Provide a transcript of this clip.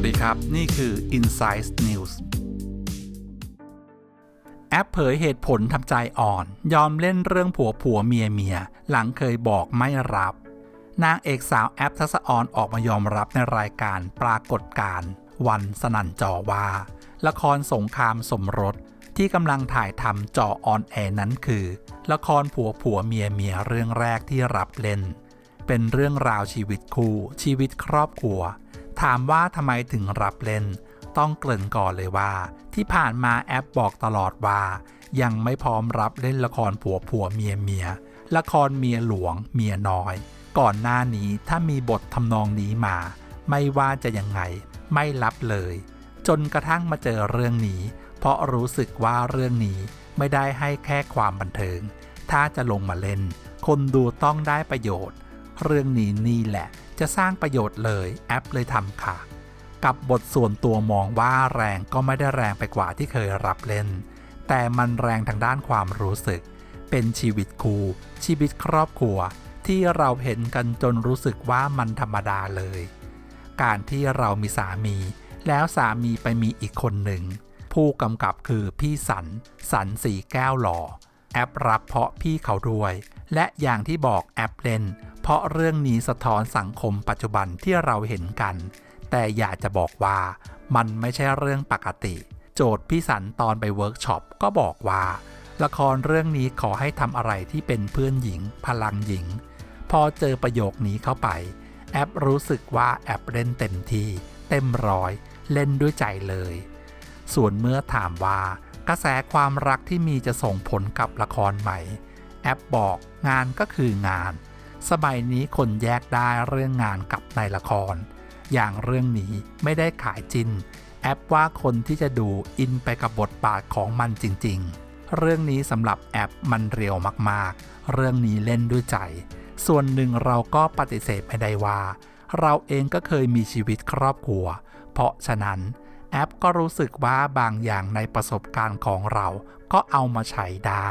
ัสดีครับ นี่คือ Insight News แอปเผยเหตุผลทำใจอ่อน ยอมเล่นเรื่องผัวผัวเมียเมีย หลังเคยบอกไม่รับ นางเอกสาวแอปทักษะออนออกมายอมรับในรายการปรากฏการณ์วันสนั่นจอว่า ละครสงครามสมรสที่กำลังถ่ายทำจอออนแอร์นั้นคือ ละครผัวผัวเมียเมียเรื่องแรกที่รับเล่น เป็นเรื่องราวชีวิตคู่ ชีวิตครอบครัว ถามว่าทำไมถึงรับเล่น ต้องเกริ่นก่อนเลยว่า ที่ผ่านมาแอปบอกตลอดว่า ยังไม่พร้อมรับเล่นละครผัวผัวเมียเมียละครเมียหลวงเมียน้อย ก่อนหน้านี้ถ้ามีบททำนองนี้มา ไม่ว่าจะยังไง ไม่รับเลย จนกระทั่งมาเจอเรื่องนี้ เพราะรู้สึกว่าเรื่องนี้ไม่ได้ให้แค่ความบันเทิง ถ้าจะลงมาเล่น คนดูต้องได้ประโยชน์ เรื่องนี้นี่แหละ จะสร้างประโยชน์เลยแอปเลยทำค่ะ กับบทส่วนตัวมองว่าแรงก็ไม่ได้แรงไปกว่าที่เคยรับเล่น แต่มันแรงทางด้านความรู้สึก เป็นชีวิตคู่ ชีวิตครอบครัว ที่เราเห็นกันจนรู้สึกว่ามันธรรมดาเลย การที่เรามีสามี แล้วสามีไปมีอีกคนหนึ่งผู้กำกับคือพี่สัน สันสีแก้วหล่อ แอปรับเพราะพี่เขาด้วย และอย่างที่บอกแอปเล่น เพราะเรื่องนี้สะท้อนสังคมปัจจุบันที่เราเห็นกัน แต่อยากจะบอกว่ามันไม่ใช่เรื่องปกติ โจทย์พี่สันตอนไปเวิร์กช็อปก็บอกว่า ละครเรื่องนี้ขอให้ทำอะไรที่เป็นเพื่อนหญิง พลังหญิง พอเจอประโยคนี้เข้าไป แอปรู้สึกว่าแอปเล่นเต็มที่เต็มร้อยเล่นด้วยใจเลย ส่วนเมื่อถามว่ากระแสความรักที่มีจะส่งผลกับละครใหม แอปบอกงานก็คืองาน สมัยนี้คนแยกได้เรื่องงานกับในละคร อย่างเรื่องนี้ไม่ได้ขายจิน แอปว่าคนที่จะดูอินไปกับบทบาทของมันจริง ๆ เรื่องนี้สำหรับแอปมันเรียวมากๆ เรื่องนี้เล่นด้วยใจ ส่วนหนึ่งเราก็ปฏิเสธไม่ได้ว่า เราเองก็เคยมีชีวิตครอบครัว เพราะฉะนั้นแอปก็รู้สึกว่าบางอย่างในประสบการณ์ของเราก็เอามาใช้ได้